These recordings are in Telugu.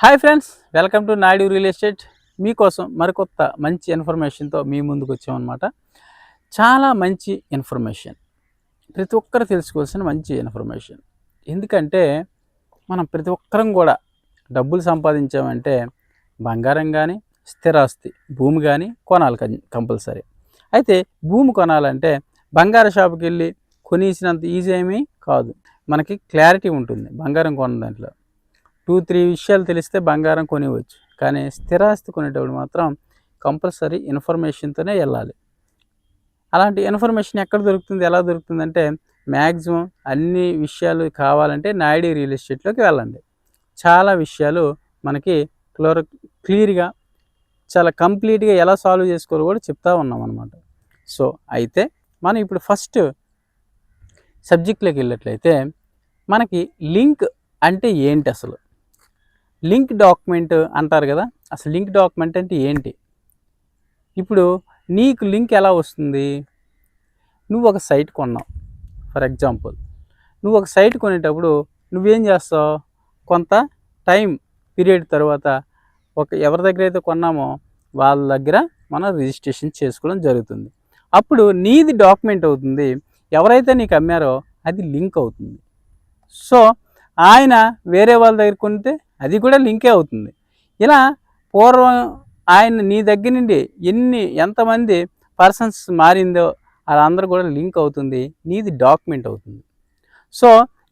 Hi friends welcome to Naidu real estate. మీకోసం మరికొత్త మంచి ఇన్ఫర్మేషన్తో మీ ముందుకు వచ్చామన్నమాట. చాలా మంచి ఇన్ఫర్మేషన్ ప్రతి ఒక్కరు తెలుసుకోవాల్సిన మంచి ఇన్ఫర్మేషన్ ఎందుకంటే మనం ప్రతి ఒక్కరం కూడా డబ్బులు సంపాదించామంటే బంగారం కానీ స్థిరాస్తి భూమి కానీ కొనాలి కంపల్సరీ. అయితే భూమి కొనాలంటే బంగారు షాపుకి వెళ్ళి కొనేసినంత ఈజీ ఏమీ కాదు. మనకి క్లారిటీ ఉంటుంది. బంగారం కొన్న దాంట్లో. టూ త్రీ విషయాలు తెలిస్తే బంగారం కొనివచ్చు కానీ స్థిరాస్తి కొనేటప్పుడు మాత్రం కంపల్సరీ ఇన్ఫర్మేషన్తోనే వెళ్ళాలి. అలాంటి ఇన్ఫర్మేషన్ ఎక్కడ దొరుకుతుంది ఎలా దొరుకుతుంది అంటే మ్యాక్సిమం అన్ని విషయాలు కావాలంటే నాయుడు రియల్ ఎస్టేట్లోకి వెళ్ళండి. చాలా విషయాలు మనకి క్లోర్ క్లియర్గా చాలా కంప్లీట్గా ఎలా సాల్వ్ చేసుకోవాలో కూడా చెప్తా ఉన్నాం అనమాట సో అయితే మనం ఇప్పుడు ఫస్ట్ సబ్జెక్ట్లోకి వెళ్ళినట్లయితే మనకి లింక్ అంటే ఏంటి అసలు? లింక్ డాక్యుమెంట్ అంటారు కదా అసలు లింక్ డాక్యుమెంట్ అంటే ఏంటి? ఇప్పుడు నీకు లింక్ ఎలా వస్తుంది? నువ్వు ఒక సైట్ కొన్నావు ఫర్ ఎగ్జాంపుల్. నువ్వు ఒక సైట్ కొనేటప్పుడు నువ్వేం చేస్తావు? కొంత టైం పీరియడ్ తర్వాత ఒక ఎవరి దగ్గర అయితే కొన్నామో వాళ్ళ దగ్గర మనం రిజిస్ట్రేషన్ చేసుకోవడం జరుగుతుంది. అప్పుడు నీది డాక్యుమెంట్ అవుతుంది ఎవరైతే నీకు అమ్మారో అది లింక్ అవుతుంది. సో ఆయన వేరే వాళ్ళ దగ్గర కొంటే అది కూడా లింకే అవుతుంది. ఇలా పూర్వం ఆయన నీ దగ్గర నుండి ఎన్ని ఎంతమంది పర్సన్స్ మారిందో వాళ్ళందరూ కూడా లింక్ అవుతుంది. నీది డాక్యుమెంట్ అవుతుంది. సో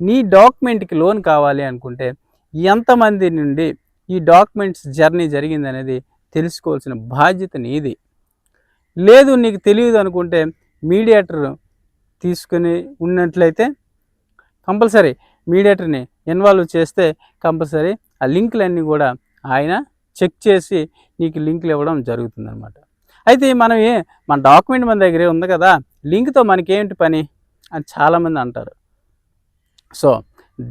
నీ డాక్యుమెంట్కి లోన్ కావాలి అనుకుంటే ఎంతమంది నుండి ఈ డాక్యుమెంట్స్ జర్నీ జరిగింది అనేది తెలుసుకోవాల్సిన బాధ్యత నీది. లేదు నీకు తెలియదు అనుకుంటే మీడియేటర్ తీసుకుని ఉన్నట్లయితే కంపల్సరీ మీడియేటర్ని ఇన్వాల్వ్ చేస్తే కంపల్సరీ ఆ లింకులన్నీ కూడా ఆయన చెక్ చేసి నీకు లింకులు ఇవ్వడం జరుగుతుంది అనమాట అయితే మనం ఏ మన డాక్యుమెంట్ మన దగ్గరే ఉంది కదా లింక్తో మనకేంటి పని అని చాలామంది అంటారు. సో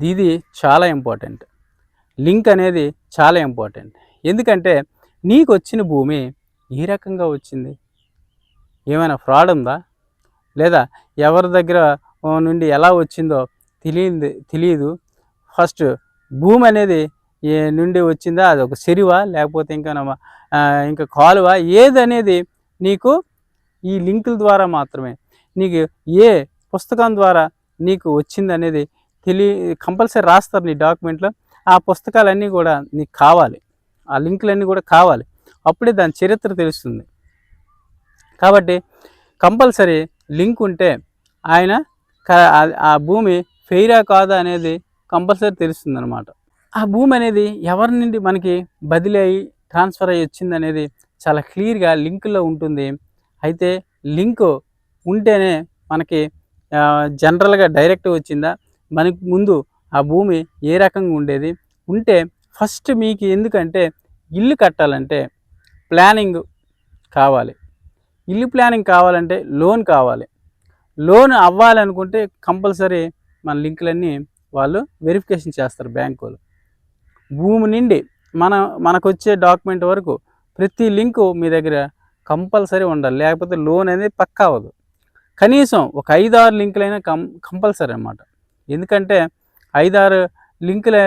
ఇది చాలా ఇంపార్టెంట్. లింక్ అనేది చాలా ఇంపార్టెంట్. ఎందుకంటే నీకు వచ్చిన భూమి ఏ రకంగా వచ్చింది? ఏమైనా ఫ్రాడ్ ఉందా? లేదా ఎవరి దగ్గర నుండి ఎలా వచ్చిందో తెలియదు తెలియదు ఫస్ట్ భూమి అనేది నుండి వచ్చిందా అది ఒక చెరువా లేకపోతే ఇంకా ఇంకా కాలువ? ఏది అనేది నీకు ఈ లింకుల ద్వారా మాత్రమే. నీకు ఏ పుస్తకం ద్వారా నీకు వచ్చింది అనేది తెలియ కంపల్సరీ రాస్తారు నీ డాక్యుమెంట్లో. ఆ పుస్తకాలన్నీ కూడా నీకు కావాలి. ఆ లింకులన్నీ కూడా కావాలి. అప్పుడే దాని చరిత్ర తెలుస్తుంది. కాబట్టి కంపల్సరీ లింక్ ఉంటే ఆయన ఆ- ఆ భూమి ఫెయిరా కాదా అనేది కంపల్సరీ తెలుస్తుంది అనమాట ఆ భూమి అనేది ఎవరి నుండి మనకి బదిలీ అయ్యి ట్రాన్స్ఫర్ అయ్యి వచ్చింది అనేది చాలా క్లియర్గా లింక్లో ఉంటుంది. అయితే లింక్ ఉంటేనే మనకి జనరల్గా డైరెక్ట్ వచ్చిందా? మనకు ముందు ఆ భూమి ఏ రకంగా ఉండేది? ఉంటే ఫస్ట్ మీకు ఎందుకంటే ఇల్లు కట్టాలంటే ప్లానింగ్ కావాలి. ఇల్లు ప్లానింగ్ కావాలంటే లోన్ కావాలి. లోన్ అవ్వాలనుకుంటే కంపల్సరీ మన లింకులన్నీ వాళ్ళు వెరిఫికేషన్ చేస్తారు బ్యాంకు వాళ్ళు. భూమి నుండి మన మనకు వచ్చే డాక్యుమెంట్ వరకు ప్రతి లింకు మీ దగ్గర కంపల్సరీ ఉండాలి. లేకపోతే లోన్ అనేది పక్కా అవ్వదు కనీసం ఒక ఐదారు లింకులైనా కం కంపల్సరీ అన్నమాట. ఎందుకంటే ఐదారు లింకులు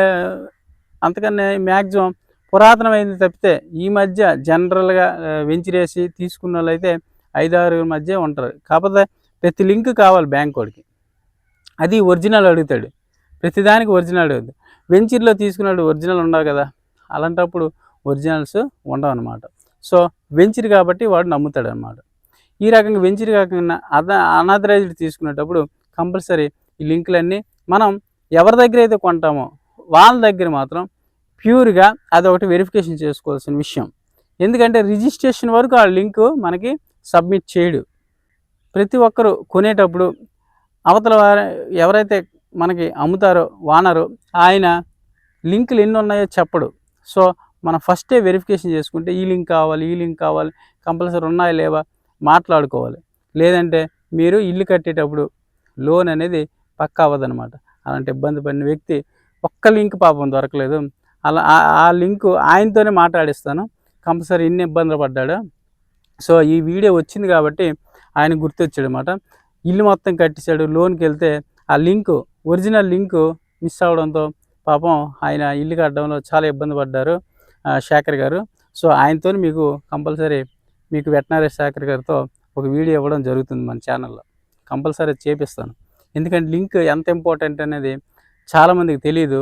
అంతకన్నా మ్యాక్సిమం పురాతనమైంది తప్పితే ఈ మధ్య జనరల్గా వెంచిరేసి తీసుకున్న వాళ్ళైతే ఐదారు మధ్య ఉంటారు. కాకపోతే ప్రతి లింక్ కావాలి బ్యాంక్ వాడికి. అది ఒరిజినల్ అడుగుతాడు. ప్రతిదానికి ఒరిజినల్ అడుగుతాడు. వెంచర్లో తీసుకున్నాడు ఒరిజినల్ ఉండవు కదా అలాంటప్పుడు ఒరిజినల్స్ ఉండవు అనమాట సో వెంచర్ కాబట్టి వాడు నమ్ముతాడు అనమాట ఈ రకంగా వెంచర్ కాకుండా అద అనాథరైజ్డ్ తీసుకునేటప్పుడు కంపల్సరీ ఈ లింకులన్నీ మనం ఎవరి దగ్గర అయితే కొంటామో వాళ్ళ దగ్గర మాత్రం ప్యూర్గా అదొకటి వెరిఫికేషన్ చేసుకోవాల్సిన విషయం. ఎందుకంటే రిజిస్ట్రేషన్ వరకు ఆ లింక్ మనకి సబ్మిట్ చేయడు. ప్రతి ఒక్కరు కొనేటప్పుడు అవతల ఎవరైతే మనకి అమ్ముతారో వానరు ఆయన లింకులు ఎన్ని ఉన్నాయో చెప్పడు. సో మనం ఫస్టే వెరిఫికేషన్ చేసుకుంటే ఈ లింక్ కావాలి ఈ లింక్ కావాలి కంపల్సరీ ఉన్నాయా లేవా మాట్లాడుకోవాలి. లేదంటే మీరు ఇల్లు కట్టేటప్పుడు లోన్ అనేది పక్కా అవ్వదనమాట అలాంటి ఇబ్బంది పడిన వ్యక్తి ఒక్క లింక్ పాపం దొరకలేదు. అలా ఆ- లింక్ ఆయనతోనే మాట్లాడిస్తాను. కంపల్సరీ ఇన్ని ఇబ్బందులు పడ్డాడు. సో ఈ వీడియో వచ్చింది కాబట్టి ఆయన గుర్తొచ్చాడు అనమాట ఇల్లు మొత్తం కట్టించాడు లోన్కి వెళ్తే ఆ లింకు ఒరిజినల్ లింక్ మిస్ అవడంతో పాపం ఆయన ఇల్లు కట్టడంలో చాలా ఇబ్బంది పడ్డారు శేఖర్ గారు. సో ఆయనతో మీకు కంపల్సరీ మీకు వెటనరీ శేఖర్ గారితో ఒక వీడియో ఇవ్వడం జరుగుతుంది మన ఛానల్లో. కంపల్సరీ చేపిస్తాను. ఎందుకంటే లింక్ ఎంత ఇంపార్టెంట్ అనేది చాలామందికి తెలియదు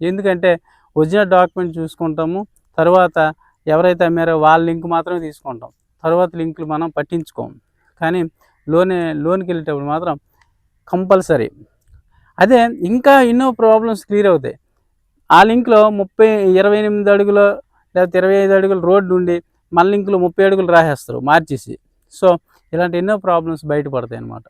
ఎందుకంటే ఒరిజినల్ డాక్యుమెంట్ చూసుకుంటాము తర్వాత ఎవరైతే అమ్మారో వాళ్ళ లింక్ మాత్రమే తీసుకుంటాం. తర్వాత లింకులు మనం పట్టించుకోము కానీ లోనే లోన్కి వెళ్ళేటప్పుడు మాత్రం కంపల్సరీ అదే ఇంకా ఎన్నో ప్రాబ్లమ్స్ క్లియర్ అవుతాయి. ఆ లింక్లో ముప్పై ఇరవై ఎనిమిది అడుగులు లేకపోతే ఇరవై ఐదు అడుగులు రోడ్డు ఉండి మన లింక్లో ముప్పై అడుగులు రాసేస్తారు మార్చేసి. సో ఇలాంటి ఎన్నో ప్రాబ్లమ్స్ బయటపడతాయి అన్నమాట.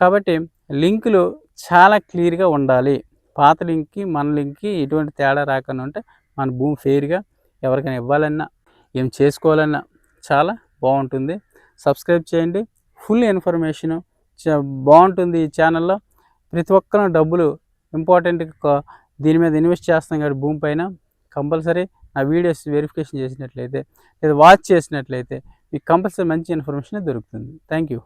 కాబట్టి లింకులు చాలా క్లియర్గా ఉండాలి. పాత లింక్కి మన లింక్కి ఎటువంటి తేడా రాకుండా ఉంటే మన భూమి ఫెయిర్గా ఎవరికైనా ఇవ్వాలన్నా ఏం చేసుకోవాలన్నా చాలా బాగుంటుంది. సబ్స్క్రైబ్ చేయండి. ఫుల్ ఇన్ఫర్మేషన్ బాగుంటుంది ఈ ఛానల్లో ప్రతి ఒక్కరు డబ్బులు ఇంపార్టెంట్ దీని మీద ఇన్వెస్ట్ చేస్తాం కాబట్టి భూమి పైన కంపల్సరీ నా వీడియోస్ వెరిఫికేషన్ చేసినట్లయితే లేదా వాచ్ చేసినట్లయితే మీకు కంపల్సరీ మంచి ఇన్ఫర్మేషన్ దొరుకుతుంది. Thank you